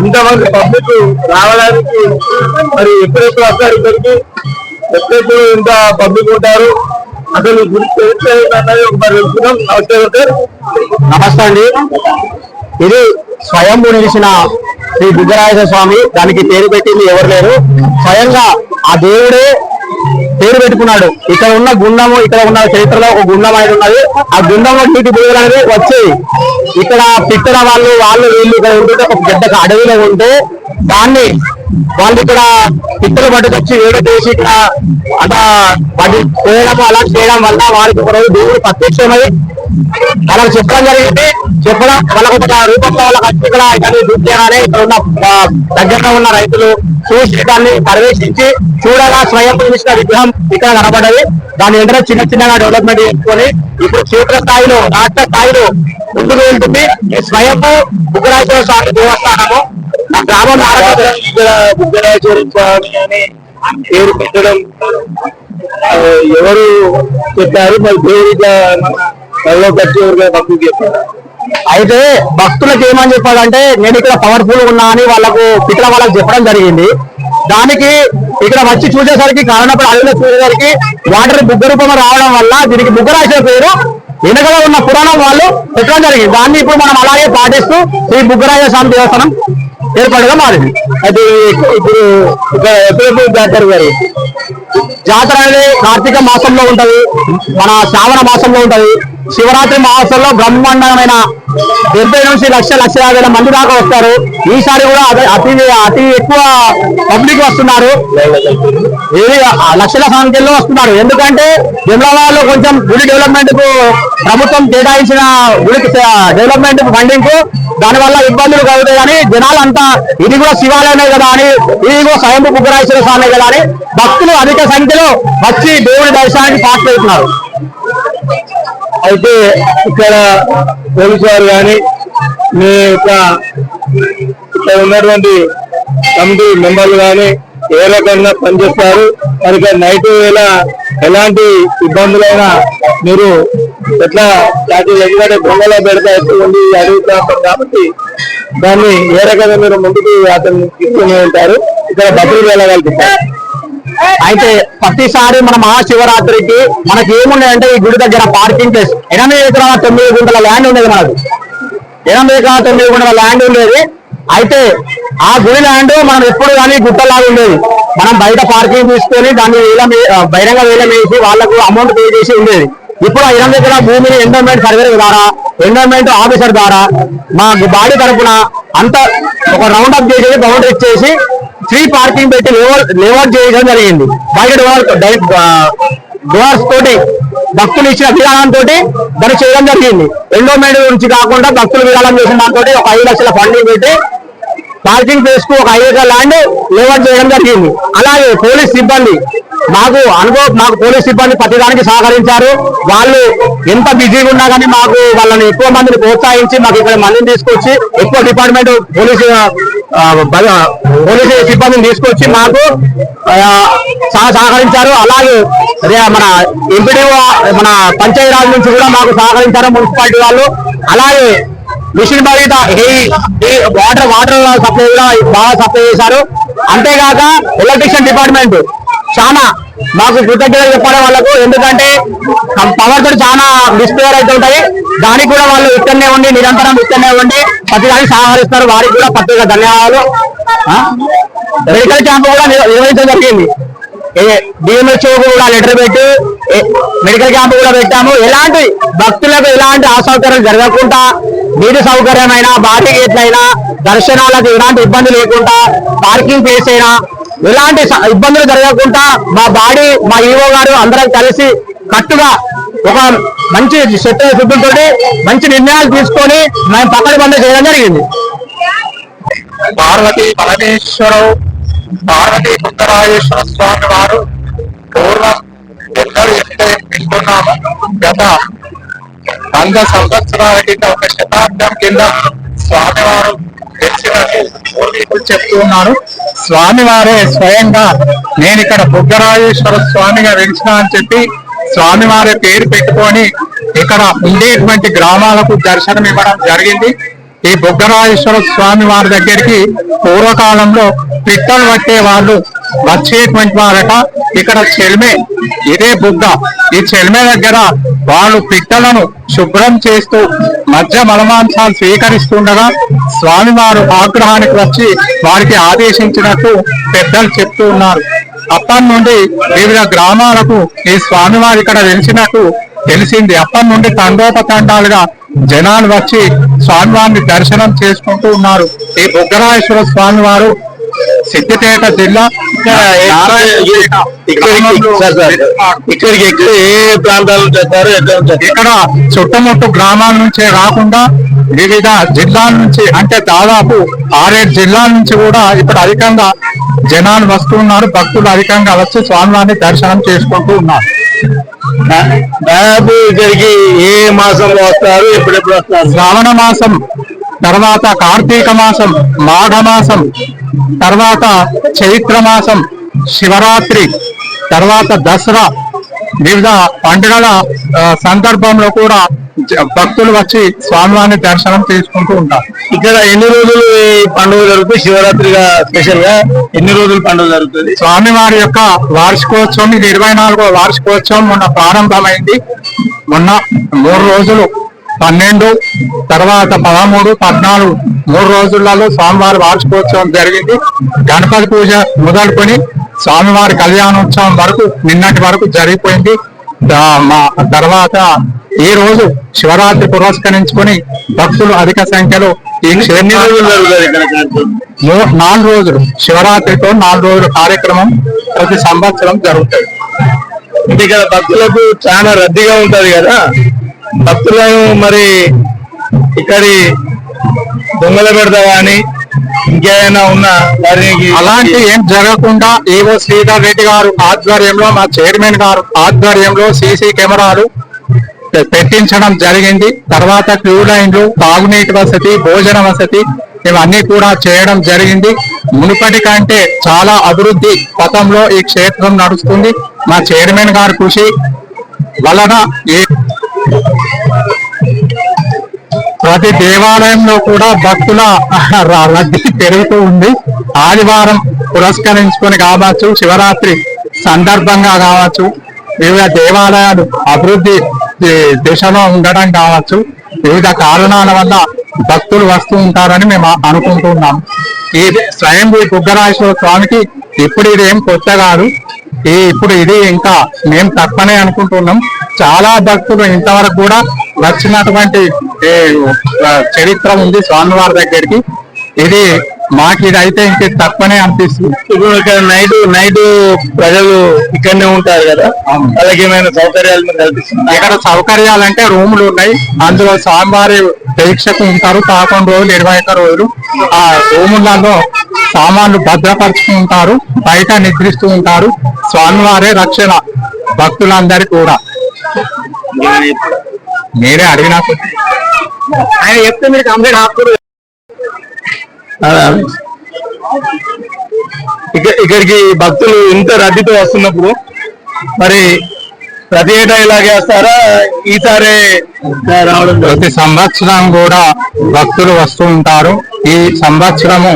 ఇంతమంది పబ్లిక్ రావడానికి మరి ఎప్పుడెప్పుడు వస్తారు ఇక్కడికి? ఎప్పుడెప్పుడు ఇంత పబ్లిక్ ఉంటారు? అసలు గురి చరిత్ర ఏంటన్నది ఒకసారి తెలుసుకున్నాం నమస్తే సార్ నమస్తే అండి. ఇది స్వయంభూ నిలిచిన శ్రీ బుద్ధరాజ స్వామి. దానికి పేరు పెట్టింది ఎవరు లేరు? స్వయంగా ఆ దేవుడే పేరు పెట్టుకున్నాడు. ఇక్కడ ఉన్న గుండము ఇక్కడ ఉన్న చరిత్రలో ఒక గుండం అనేది ఉన్నది. ఆ గుండంలో నీటి బుడుగులు అనేది వచ్చి ఇక్కడ పిట్టల వాళ్ళు వాళ్ళు వీళ్ళు ఇక్కడ ఉంటుంటే ఒక పెద్ద అడవిలో ఉంటే దాన్ని వాళ్ళు ఇక్కడ పిట్టలు పట్టుకొచ్చి వేడి చేసి ఇక్కడ అట్లా వాటి చేయడం అలా చేయడం వల్ల వారికి ఒక రోజు దేవుడు ప్రత్యక్షమై వాళ్ళకి చెప్పడం జరిగింది. చెప్పడం వాళ్ళకు ఒక రూపంలో వాళ్ళకి వచ్చి ఇక్కడ ఇక్కడ చూపించగానే ఇక్కడ ఉన్న దగ్గరలో ఉన్న రైతులు చూసి దాన్ని పర్యవేక్షించి చూడగా స్వయం ప్రతిష్ఠ విగ్రహం ఇక్కడ కనబడ్డది. దాని వెంటనే చిన్న చిన్నగా డెవలప్మెంట్ చేసుకొని ఇప్పుడు క్షేత్ర స్థాయిలో రాష్ట్ర స్థాయిలో ముందుకు వెళ్తుంది. స్వయం స్వయంభూ స్వామి దేవస్థానము ఆ గ్రామం ఆరాధన స్వామి అని పేరు పెట్టడం ఎవరు చెప్పారు? మరి దేవుడిగా ఎవరో ఎవరికైనా భక్తులు చెప్పారు అయితే భక్తులకు ఏమని చెప్పాలంటే నేను ఇక్కడ పవర్ఫుల్ ఉన్నా అని వాళ్ళకు ఇక్కడ వాళ్ళకి చెప్పడం జరిగింది. దానికి ఇక్కడ వచ్చి చూసేసరికి కారణపడి అడవిలో చూసేసరికి వాటర్ బుగ్గ రూపంలో రావడం వల్ల దీనికి బుగ్గ రాసిన పేరు వెనకలో ఉన్న పురాణం వాళ్ళు పెట్టడం జరిగింది. దాన్ని ఇప్పుడు మనం అలాగే పాటిస్తూ శ్రీ బుగ్గరాజ స్వామి దేవస్థానం ఏర్పాటుగా మారింది. అది ఇప్పుడు ఎప్పుడెప్పుడు జాతర గారు జాతర అనేది కార్తీక మాసంలో ఉంటది మన శ్రావణ మాసంలో ఉంటది. శివరాత్రి మహోత్సవంలో బ్రహ్మాండమైన డెబ్బై నుంచి లక్ష లక్ష యాభై మంది దాకా వస్తారు. ఈసారి కూడా అదే అతి అతి ఎక్కువ పబ్లిక్ వస్తున్నారు. లక్షల సంఖ్యలో వస్తున్నారు. ఎందుకంటే జమలాబాద్లో కొంచెం గుడి డెవలప్మెంట్కు ప్రభుత్వం కేటాయించిన గుడికి డెవలప్మెంట్ ఫండింగ్కు దానివల్ల ఇబ్బందులు కలుగుతాయి కానీ జనాలంతా ఇది కూడా శివాలయమే కదా అని ఇది కూడా స్వయంభూ బుగ్గరాజేశ్వర స్వామి కదా అని భక్తులు అధిక సంఖ్యలో వచ్చి దేవుడి దర్శనానికి పాల్పడుతున్నారు అయితే ఇక్కడ పోలీసు వారు కానీ మీ యొక్క ఇక్కడ ఉన్నటువంటి కమిటీ మెంబర్లు కానీ ఏ రకంగా పనిచేస్తారు? మరి నైట్ వేళ ఎలాంటి ఇబ్బందులైనా మీరు ఎట్లా దాటి ఎందుకంటే బొమ్మలో పెడతా ఎక్కువ ఉంది అడవి ప్రాంతం కాబట్టి దాన్ని ఏ రకంగా మీరు ముందుకు అతను తీసుకుని ఉంటారు ఇక్కడ భద్రత వెళ్ళగలుగుతారు అయితే ప్రతిసారి మన మహాశివరాత్రికి మనకి ఏమున్నాయంటే ఈ గుడి దగ్గర పార్కింగ్ ప్లేస్ ఎనభై ఎకరాల తొమ్మిది గుంటల ల్యాండ్ ఉండేది మనకు ఎనభై ఎకరాల తొమ్మిది గుంటల ల్యాండ్ ఉండేది. అయితే ఆ గుడి ల్యాండ్ మనం ఎప్పుడు కానీ గుట్టలాగా ఉండేది. మనం బయట పార్కింగ్ తీసుకొని దాన్ని వేలం బహిరంగ వేలం వేసి వాళ్ళకు అమౌంట్ పే చేసి ఉండేది. ఇప్పుడు ఆ ఎనిమిది ఎకరాల భూమిని ఎండోమెంట్ సర్వే ద్వారా ఎండోమెంట్ ఆఫీసర్ ద్వారా మా బాడీ తరపున అంత ఒక రౌండ్ అప్ చేసేసి బౌండరీ ఇచ్చేసి ఫ్రీ పార్కింగ్ పెట్టి లేవర్ చేయడం జరిగింది. బయట డోర్స్ తోటి భక్తులు ఇచ్చిన విధానంతో దాన్ని చేయడం జరిగింది. ఎండోమెంట్ నుంచి కాకుండా భక్తులు విధానం చేసిన దాంతో ఒక ఐదు లక్షల ఫండింగ్ పెట్టి పార్కింగ్ ప్లేస్కు ఒక ఐదు ఎకరాల ల్యాండ్ లేవర్ చేయడం జరిగింది. అలాగే పోలీస్ సిబ్బంది మాకు అనుభవం మాకు పోలీస్ సిబ్బంది ప్రతిదానికి సహకరించారు. వాళ్ళు ఎంత బిజీగా ఉన్నా కానీ మాకు వాళ్ళని ఎక్కువ మందిని ప్రోత్సహించి మాకు ఇక్కడ మందిని తీసుకొచ్చి ఎక్కువ డిపార్ట్మెంట్ పోలీసు పోలీసు సిబ్బందిని తీసుకొచ్చి మాకు సహకరించారు. అలాగే మన ఎంపీడీఓ మన పంచాయతీరాజ్ నుంచి కూడా మాకు సహకరించారు మున్సిపాలిటీ వాళ్ళు. అలాగే మిషన్ బాధ్యత. ఈ వాటర్ వాటర్ సప్లై కూడా బాగా సప్లై చేశారు. అంతేకాక ఎలక్ట్రిషియన్ డిపార్ట్మెంట్ చాలా మాకు కృతజ్ఞతలు చెప్పాలి వాళ్ళకు. ఎందుకంటే పవర్ తోటి చాలా డిస్ప్లేర్ అయితే ఉంటాయి. దానికి కూడా వాళ్ళు ఇక్కడనే ఉండి నిరంతరం ఇక్కడనే ఉండి ప్రతిదానికి సహకరిస్తారు. వారికి కూడా ప్రత్యేక ధన్యవాదాలు. మెడికల్ క్యాంప్ కూడా నిర్వహించడం జరిగింది. డిఎంహెచ్ఓ కూడా లెటర్ పెట్టి మెడికల్ క్యాంప్ కూడా పెట్టాము. ఎలాంటి భక్తులకు ఎలాంటి అసౌకర్యాలు జరగకుండా నీటి సౌకర్యమైనా బాడీ గేట్లైనా దర్శనాలకు ఎలాంటి ఇబ్బంది లేకుండా పార్కింగ్ ప్లేస్ అయినా ఎలాంటి స- ఇబ్బందులు జరగకుండా మా బాడీ మా ఈవో గారు అందరం కలిసి కట్టుగా ఒక మంచి శత్రు శుద్ధులతో మంచి నిర్ణయాలు తీసుకొని మేము పక్కన బంద చేయడం జరిగింది. పార్వతి పరమేశ్వరవు పార్వతి సుందరాజేశ్వర స్వామి వారు పూర్వం ఎన్నడూ ఎట్టే గత వంద సంవత్సరాల కింద ఒక శతాబ్దం కింద స్వామివారు తెలిసినట్టు పూర్వీకులు చెప్తూ ఉన్నారు. స్వామివారే స్వయంగా నేను ఇక్కడ బుగ్గరాజేశ్వర స్వామిగా వెలిసిన అని చెప్పి స్వామివారి పేరు పెట్టుకొని ఇక్కడ ఉండేటువంటి గ్రామాలకు దర్శనం ఇవ్వడం జరిగింది. ఈ బుగ్గరాజేశ్వర స్వామి వారి దగ్గరికి పూర్వకాలంలో పిట్టలు పట్టే వాళ్ళు వచ్చేటువంటి వారట. ఇక్కడ చెల్మే ఇదే బుగ్గ. ఈ చెల్మే దగ్గర వాళ్ళు పిట్టలను శుభ్రం చేస్తూ మధ్య మలమాంసాలు స్వీకరిస్తుండగా స్వామివారు ఆగ్రహానికి వచ్చి వారికి ఆదేశించినట్టు పెద్దలు చెప్తూ ఉన్నారు. అప్పటి నుండి వివిధ గ్రామాలకు ఈ స్వామివారు ఇక్కడ వెలిసినట్టు తెలిసింది. అప్పటి నుండి తండోపతండాలుగా జనాలు వచ్చి స్వామివారిని దర్శనం చేసుకుంటూ ఉన్నారు. ఈ బుగ్గరాజేశ్వర స్వామివారు సిద్దిపేట జిల్లా ఇక్కడికి ఎక్కడ ఏ ప్రాంతాల నుంచి వస్తారు? ఇక్కడ చుట్టుముట్టు గ్రామాల నుంచే కాకుండా వివిధ జిల్లాల నుంచి అంటే దాదాపు ఆరేడు జిల్లాల నుంచి కూడా ఇప్పుడు అధికంగా జనాలు వస్తున్నారు భక్తులు అధికంగా వచ్చి స్వామివారిని దర్శనం చేసుకుంటూ ఉన్నారు. దాదాపు ఇక్కడికి ఏ మాసంలో వస్తారు ఎప్పుడెప్పుడు వస్తారు? శ్రావణ మాసం. తర్వాత కార్తీక మాసం మాఘ మాసం తర్వాత చైత్ర మాసం శివరాత్రి తర్వాత దసరా వివిధ పండుగల సందర్భంలో కూడా భక్తులు వచ్చి స్వామివారిని దర్శనం చేసుకుంటూ ఉంటారు. ఇక్కడ ఎన్ని రోజులు ఈ పండుగ జరుగుతుంది? శివరాత్రిగా స్పెషల్గా ఎన్ని రోజులు పండుగ జరుగుతుంది? స్వామివారి యొక్క వార్షికోత్సవం ఇది ఇరవై నాలుగో వార్షికోత్సవం మొన్న ప్రారంభమైంది. మొన్న మూడు రోజులు పన్నెండు తర్వాత పదమూడు పద్నాలుగు మూడు రోజులలో స్వామివారి వార్షికోత్సవం జరిగింది. గణపతి పూజ మొదలుకొని స్వామివారి కళ్యాణోత్సవం వరకు నిన్నటి వరకు జరిగిపోయింది. తర్వాత ఈ రోజు శివరాత్రి పురస్కరించుకొని భక్తులు అధిక సంఖ్యలో ఈ నాలుగు రోజులు. శివరాత్రితో నాలుగు రోజుల కార్యక్రమం ప్రతి సంవత్సరం జరుగుతుంది ఇక్కడ భక్తులకు చాలా రద్దీగా ఉంటది కదా? భక్తులను మరి ఇక్కడి దొంగల పెడతా కానీ ఇంకేమైనా ఉన్నా వారికి అలాంటి ఏం జరగకుండా ఏవో శ్రీధర్ రెడ్డి గారు ఆధ్వర్యంలో మా చైర్మన్ గారు ఆధ్వర్యంలో సీసీ కెమెరాలు పెట్టించడం జరిగింది. తర్వాత క్యూ లైన్లు తాగునీటి వసతి భోజన వసతి ఇవన్నీ కూడా చేయడం జరిగింది. మునుపటి కంటే చాలా అభివృద్ధి పథంలో ఈ క్షేత్రం నడుస్తుంది. మా చైర్మన్ గారి కృషి వలన ఈ ప్రతి దేవాలయంలో కూడా భక్తుల రద్దీ పెరుగుతూ ఉంది. ఆదివారం పురస్కరించుకొని కావచ్చు శివరాత్రి సందర్భంగా కావచ్చు వివిధ దేవాలయాలు అభివృద్ధి దిశలో ఉండడం కావచ్చు వివిధ కారణాల వల్ల భక్తులు వస్తూ ఉంటారని మేము అనుకుంటున్నాం ఈ స్వయంభూ బుగ్గరాజేశ్వర స్వామికి ఇప్పుడు ఇది ఏం కొత్త కాదు. ఈ ఇప్పుడు ఇది ఇంకా మేము తప్పనే అనుకుంటున్నాం చాలా భక్తులు ఇంతవరకు కూడా వచ్చినటువంటి చరిత్ర ఉంది స్వామివారి దగ్గరికి. ఇది మాకు ఇది అయితే ఇంక తప్పనే అనిపిస్తుంది. ఇప్పుడు ఇక్కడ నైట్ నైట్ ప్రజలు ఇక్కడనే ఉంటారు కదా? వాళ్ళకి ఏమైనా సౌకర్యాలు మీరు కల్పిస్తున్నారు? ఇక్కడ సౌకర్యాలంటే రూములు ఉన్నాయి. అందులో స్వామివారి దీక్షకు ఉంటారు. పదకొండు రోజులు ఇరవై ఒక్క రోజులు. ఆ రూములలో సామాన్లు భద్రపరుచుకుంటారు బయట నిద్రిస్తూ ఉంటారు. స్వామివారే రక్షణ భక్తులందరికీ కూడా. మీరే అడిగినా ఆయన చెప్తే మీరు కంప్లీట్ ఆపుకోరు. ఇక్కడ ఇక్కడికి భక్తులు ఇంత రద్దీతో వస్తున్నప్పుడు మరి ప్రతి ఏటా ఇలాగే వస్తారా ఈసారి రావడం ప్రతి సంవత్సరం కూడా భక్తులు వస్తూ ఉంటారు. ఈ సంవత్సరము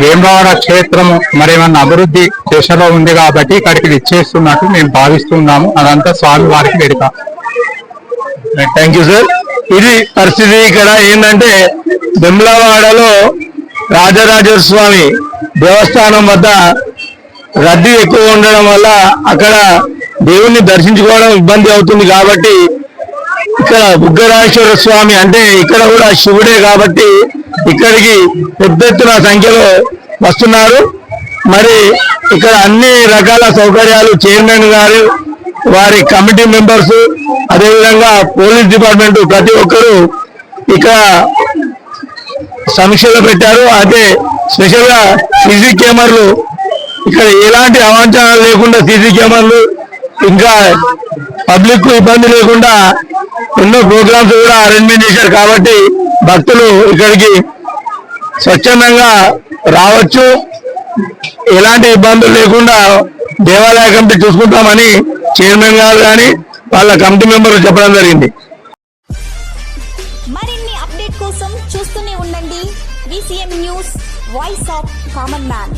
వేమవాడ క్షేత్రము మరేమన్నా అభివృద్ధి దిశలో ఉంది కాబట్టి ఇక్కడికి ఇచ్చేస్తున్నట్టు మేము భావిస్తున్నాము. అదంతా స్వామి వారికి వేడుక. థ్యాంక్ యూ సార్ ఇది పరిస్థితి ఇక్కడ ఏంటంటే బెమ్లవాడలో రాజరాజేశ్వర స్వామి దేవస్థానం వద్ద రద్దీ ఎక్కువ ఉండడం వల్ల అక్కడ దేవుణ్ణి దర్శించుకోవడం ఇబ్బంది అవుతుంది కాబట్టి ఇక్కడ బుగ్గరాజేశ్వర స్వామి అంటే ఇక్కడ కూడా శివుడే కాబట్టి ఇక్కడికి పెద్ద ఎత్తున సంఖ్యలో వస్తున్నారు. మరి ఇక్కడ అన్ని రకాల సౌకర్యాలు చైర్మన్ గారు వారి కమిటీ మెంబర్స్ అదేవిధంగా పోలీస్ డిపార్ట్మెంట్ ప్రతి ఒక్కరూ ఇక్కడ సమీక్షలో పెట్టారు. అయితే స్పెషల్గా సీసీ కెమెరాలు ఇక్కడ ఎలాంటి అవాంఛనాలు లేకుండా సీసీ కెమెరాలు ఇంకా పబ్లిక్ ఇబ్బంది లేకుండా ఎన్నో ప్రోగ్రామ్స్ కూడా అరేంజ్మెంట్ చేశారు. కాబట్టి భక్తులు ఇక్కడికి స్వచ్ఛందంగా రావచ్చు. ఎలాంటి ఇబ్బందులు లేకుండా దేవాలయ కమిటీ చూసుకుంటామని చైర్మన్ గారు కానీ వాళ్ళ కమిటీ మెంబర్లు చెప్పడం జరిగింది. మరిన్ని అప్డేట్ కోసం చూస్తూనే ఉండండి. VCM news voice of common man